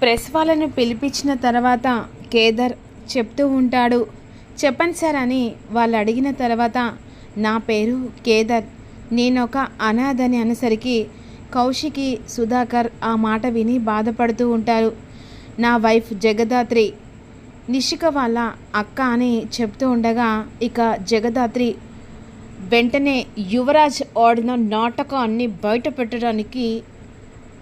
Press వాళ్ళను పిలిపించిన తర్వాత కేదర్ చెప్తూ ఉంటాడు చెప్పండి సార్ అని వాళ్ళు అడిగిన తర్వాత నా పేరు కేదర్. నేను ఒక అనాథని అనేసరికి కౌశికి సుధాకర్ ఆ మాట విని బాధపడుతూ ఉంటారు. నా వైఫ్ జగదాత్రి. నిషిక వాళ్ళ అక్క అని చెప్తూ ఉండగా ఇక జగదాత్రి వెంటనే యువరాజ్ ఆడిన నాటకాన్ని బయట పెట్టడానికి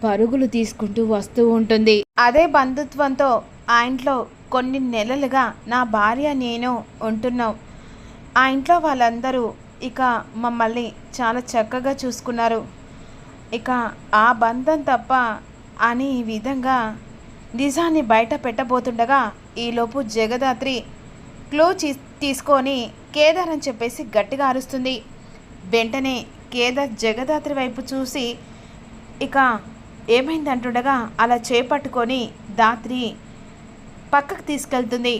పరుగులు తీసుకుంటూ వస్తూ ఉంటుంది. అదే బంధుత్వంతో ఆ ఇంట్లో కొన్ని నెలలుగా నా భార్య నేను ఉంటున్నాం. ఆ ఇంట్లో వాళ్ళందరూ ఇక మమ్మల్ని చాలా చక్కగా చూసుకున్నారు. ఇక ఆ బంధం తప్ప అని ఈ విధంగా నిజాన్ని బయట పెట్టబోతుండగా ఈలోపు జగదాత్రి క్లో తీసుకొని కేదార్ అని చెప్పేసి గట్టిగా అరుస్తుంది. వెంటనే కేదార్ జగదాత్రి వైపు చూసి ఇక ఏమైంది అంటుండగా అలా చేపట్టుకొని దాత్రి పక్కకు తీసుకెళ్తుంది.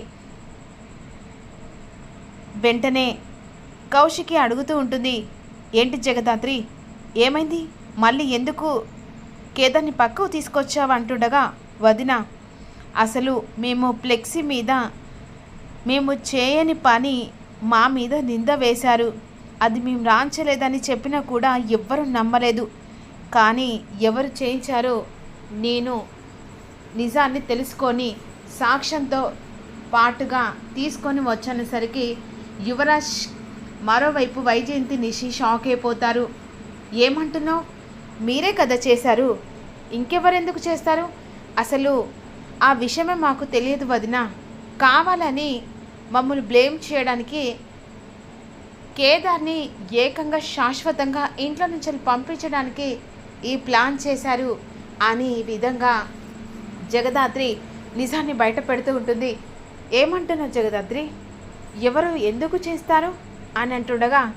వెంటనే కౌశికి అడుగుతూ ఉంటుంది ఏంటి జగదాత్రి ఏమైంది? మళ్ళీ ఎందుకు కేదాన్ని పక్కకు తీసుకొచ్చావు? అంటుండగా వదిన అసలు మేము ఫ్లెక్సీ మీద మేము చేయని పని మా మీద నింద వేశారు. అది మేము రాంచలేదని చెప్పినా కూడా ఎవ్వరూ నమ్మలేదు. కానీ ఎవరు చేయించారో నేను నిజాన్ని తెలుసుకొని సాక్ష్యంతో పాటుగా తీసుకొని వచ్చేసరికి యువరాజ్ మరోవైపు వైజయంతి నిషి షాక్ అయిపోతారు. ఏమంటున్నావు? మీరే కదా చేశారు. ఇంకెవరెందుకు చేస్తారు? అసలు ఆ విషయమే మాకు తెలియదు వదిన. కావాలని మమ్మల్ని బ్లేమ్ చేయడానికి కేదార్ని ఏకంగా శాశ్వతంగా ఇంట్లో నుంచి పంపించడానికి ఈ ప్లాన్ చేశారు అని ఈ విధంగా జగదాత్రి నిజాన్ని బయట పెడుతూ ఉంటుంది. ఏమంటున్నావు జగదాత్రి? ఎవరు ఎందుకు చేస్తారు? అని అంటుండగా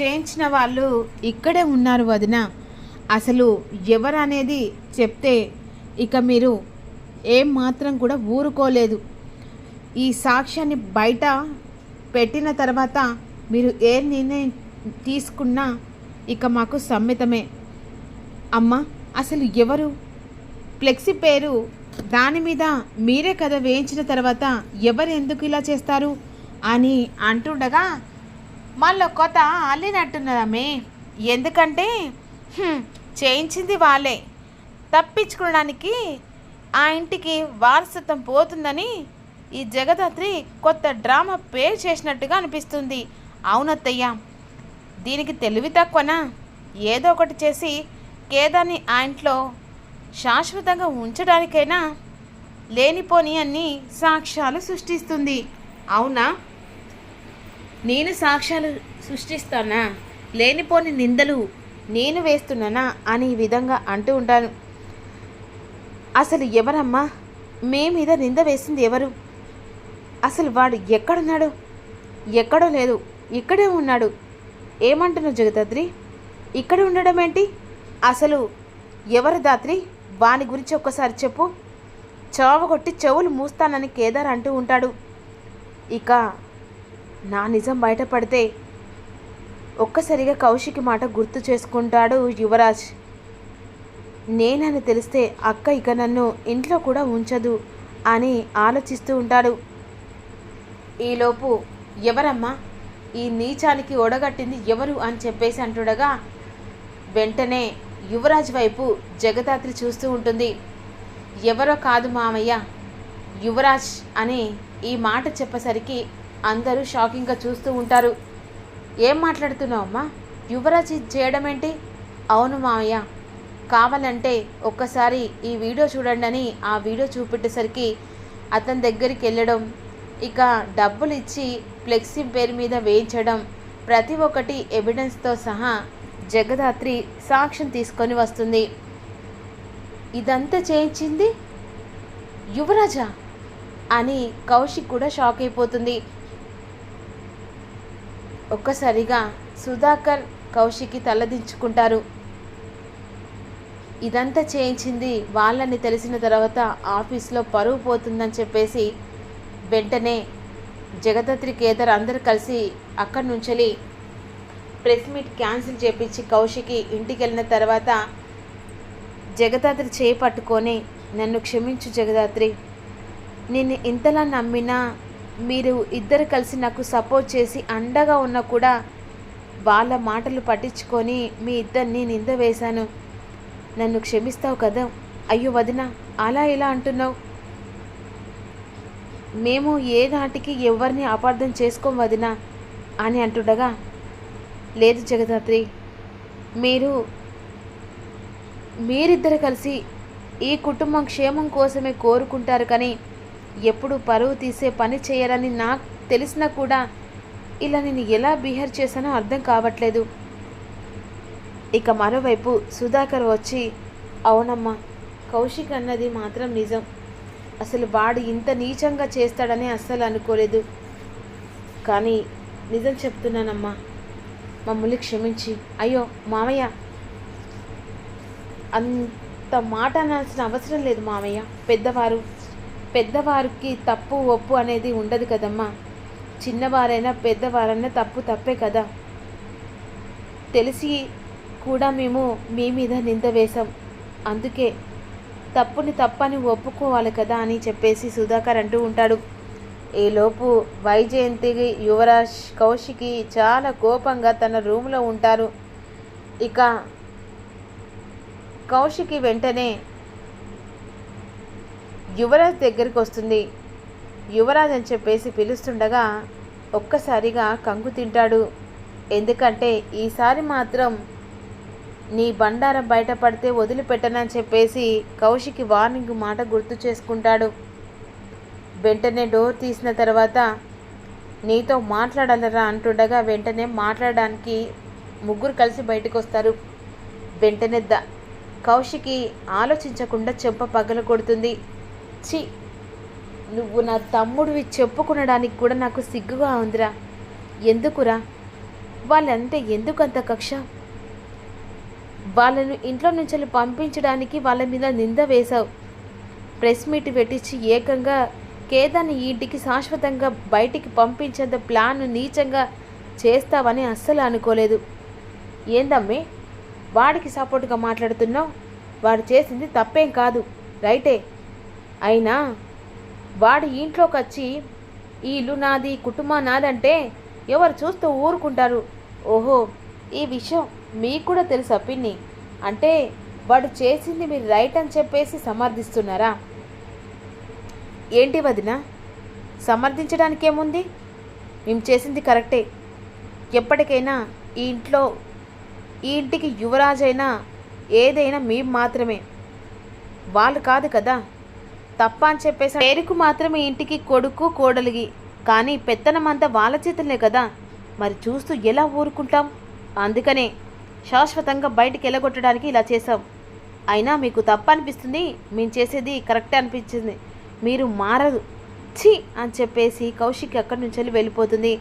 చేయించిన వాళ్ళు ఇక్కడే ఉన్నారు వదిన. అసలు ఎవరు అనేది చెప్తే ఇక మీరు ఏం మాత్రం కూడా ఊరుకోలేదు. ఈ సాక్ష్యాన్ని బయట పెట్టిన తర్వాత మీరు ఏ నిర్ణయం తీసుకున్నా ఇక మాకు సమ్మితమే. అమ్మ అసలు ఎవరు? ఫ్లెక్సీ పేరు దాని మీద మీరే కథ వేయించిన తర్వాత ఎవరు ఎందుకు ఇలా చేస్తారు అని అంటుండగా మళ్ళీ కొత్త అల్లినట్టున్నదమ్మే. ఎందుకంటే చేయించింది వాళ్ళే. తప్పించుకోవడానికి ఆ ఇంటికి వారసత్వం పోతుందని ఈ జగదాత్రి కొత్త డ్రామా పేరు చేసినట్టుగా అనిపిస్తుంది. అవునత్తయ్య దీనికి తెలివి తక్కువనా? ఏదో ఒకటి చేసి కేదాన్ని ఆ ఇంట్లో శాశ్వతంగా ఉంచడానికైనా లేనిపోని అన్ని సాక్ష్యాలు సృష్టిస్తుంది. అవునా? నేను సాక్ష్యాలు సృష్టిస్తానా? లేనిపోని నిందలు నేను వేస్తున్నానా? అని ఈ విధంగా అంటూ ఉంటాను. అసలు ఎవరమ్మా? మీ మీద నింద వేసింది ఎవరు? అసలు వాడు ఎక్కడున్నాడు? ఎక్కడో లేదు ఇక్కడే ఉన్నాడు. ఏమంటున్నావు జగదాద్రి? ఇక్కడ ఉండడం ఏంటి అసలు ఎవరు దాత్రి? వాని గురించి ఒక్కసారి చెప్పు. చావగొట్టి చెవులు మూస్తానని కేదార్ అంటూ ఉంటాడు. ఇక నా నిజం బయటపడితే ఒక్కసారిగా కౌశికి మాట గుర్తు చేసుకుంటాడు యువరాజ్. నేనని తెలిస్తే అక్క ఇక నన్ను ఇంట్లో కూడా ఉంచదు అని ఆలోచిస్తూ ఉంటాడు. ఈలోపు ఎవరమ్మా? ఈ నీచానికి ఒడగట్టింది ఎవరు అని చెప్పేసి అంటుండగా వెంటనే యువరాజ్ వైపు జగదాత్రి చూస్తూ ఉంటుంది. ఎవరో కాదు మామయ్య. యువరాజ్ అని ఈ మాట చెప్పసరికి అందరూ షాకింగ్గా చూస్తూ ఉంటారు. ఏం మాట్లాడుతున్నావు అమ్మా? యువరాజ్ ఇది చేయడం ఏంటి అవును మామయ్య. కావాలంటే ఒక్కసారి ఈ వీడియో చూడండి అని ఆ వీడియో చూపెట్టేసరికి అతని దగ్గరికి వెళ్ళడం ఇక డబ్బులు ఇచ్చి ఫ్లెక్సీ పేరు మీద వేయించడం ప్రతి ఒక్కటి ఎవిడెన్స్తో సహా జగదాత్రి సాక్ష్యం తీసుకొని వస్తుంది. ఇదంతా చేయించింది యువరాజా అని కౌశిక్ కూడా షాక్ అయిపోతుంది. ఒక్కసారిగా సుధాకర్ కౌశిక్కి తలదించుకుంటారు ఇదంతా చేయించింది వాళ్ళని తెలిసిన తర్వాత ఆఫీస్లో పరువు పోతుందని చెప్పేసి వెంటనే జగదత్రి కేదర్ అందరు కలిసి అక్కడి నుంచి ప్రెస్ మీట్ క్యాన్సిల్ చేపించి కౌశికి ఇంటికి వెళ్ళిన తర్వాత జగదాత్రి చేయి పట్టుకొని నన్ను క్షమించు జగదాత్రి. నేను ఇంతలా నమ్మినా మీరు ఇద్దరు కలిసి నాకు సపోర్ట్ చేసి అండగా ఉన్నా కూడా వాళ్ళ మాటలు పట్టించుకొని మీ ఇద్దరిని నింద వేశాను. నన్ను క్షమిస్తావు కదా? అయ్యో వదిన అలా ఇలా అంటున్నావు? మేము ఏ నాటికి ఎవరిని అపార్థం చేసుకోం వదిన? అని అంటుండగా లేదు జగదాత్రి మీరు మీరిద్దరు కలిసి ఈ కుటుంబం క్షేమం కోసమే కోరుకుంటారు కానీ ఎప్పుడు పరువు తీసే పని చేయరని నాకు తెలిసినా కూడా ఇలా నేను ఎలా బిహేవ్ చేశానో అర్థం కావట్లేదు. ఇక మరోవైపు సుధాకర్ వచ్చి అవునమ్మా కౌశిక్ అన్నది మాత్రం నిజం. అసలు వాడు ఇంత నీచంగా చేస్తాడని అస్సలు అనుకోలేదు. కానీ నిజం చెప్తున్నానమ్మా మమ్మల్ని క్షమించి. అయ్యో మామయ్య అంత మాట అనాల్సిన అవసరం లేదు మామయ్య పెద్దవారు పెద్దవారికి తప్పు ఒప్పు అనేది ఉండదు కదమ్మా. చిన్నవారైనా పెద్దవారైనా తప్పు తప్పే కదా. తెలిసి కూడా మేము మీ మీద నింద వేశాం. అందుకే తప్పుని తప్పని ఒప్పుకోవాలి కదా అని చెప్పేసి సుధాకర్ అంటూ ఉంటాడు. ఈలోపు వైజయంతి యువరాజ్ కౌశికి చాలా కోపంగా తన రూమ్లో ఉంటారు. ఇక కౌశికి వెంటనే యువరాజ్ దగ్గరికి వస్తుంది. యువరాజ్ అని చెప్పేసి పిలుస్తుండగా ఒక్కసారిగా కంగు తింటాడు. ఎందుకంటే ఈసారి మాత్రం నీ బండారం బయటపడితే వదిలిపెట్టనని చెప్పేసి కౌశికి వార్నింగ్ మాట గుర్తు చేసుకుంటాడు. వెంటనే డోర్ తీసిన తర్వాత నీతో మాట్లాడాలరా అంటుండగా వెంటనే మాట్లాడడానికి ముగ్గురు కలిసి బయటకు వస్తారు వెంటనే ద కౌశికి ఆలోచించకుండా చెంప పగల కొడుతుంది. చి నువ్వు నా తమ్ముడివి చెప్పుకునడానికి కూడా నాకు సిగ్గుగా ఉందిరా. ఎందుకురా? వాళ్ళంటే ఎందుకంత కక్ష? వాళ్ళను ఇంట్లో నుంచి పంపించడానికి వాళ్ళ మీద నింద వేశావు. ప్రెస్ మీట్ పెట్టించి ఏకంగా కేదాన్ని ఈ ఇంటికి శాశ్వతంగా బయటికి పంపించేంత ప్లాన్ నీచంగా చేస్తావని అస్సలు అనుకోలేదు. ఏందమ్మే? వాడికి సపోర్ట్గా మాట్లాడుతున్నావు? వాడు చేసింది తప్పేం కాదు రైటే. అయినా వాడు ఇంట్లోకి వచ్చి ఈ ఇల్లు నాది కుటుంబం నాదంటే ఎవరు చూస్తూ ఊరుకుంటారు? ఓహో ఈ విషయం మీకు కూడా తెలుసా పిన్ని? అంటే వాడు చేసింది మీరు రైట్ అని చెప్పేసి సమర్థిస్తున్నారా? ఏంటి వదిన? సమర్థించడానికేముంది? మేము చేసింది కరెక్టే. ఎప్పటికైనా ఈ ఇంట్లో ఈ ఇంటికి యువరాజైనా ఏదైనా మేము మాత్రమే. వాళ్ళు కాదు కదా? తప్ప అని చెప్పేసి పేరుకు మాత్రమే ఇంటికి కొడుకు కోడలిగి. కానీ పెత్తనమంతా వాళ్ళ చేతులే కదా? మరి చూస్తూ ఎలా ఊరుకుంటాం? అందుకనే శాశ్వతంగా బయటికి వెళ్ళగొట్టడానికి ఇలా చేసాం అయినా మీకు తప్ప అనిపిస్తుంది మేము చేసేది కరెక్టే అనిపించింది. మీరు మారదు. ఛీ! అని చెప్పేసి కౌశిక్ అక్కడి నుంచి వెళ్ళిపోతుంది.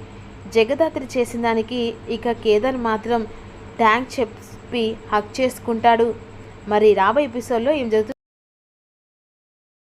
జగదాత్రి చేసిన దానికి ఇక కేదార్ మాత్రం థ్యాంక్స్ చెప్పి హక్ చేసుకుంటాడు. మరి రాబోయే ఎపిసోడ్లో ఏం జరుగుతుంది?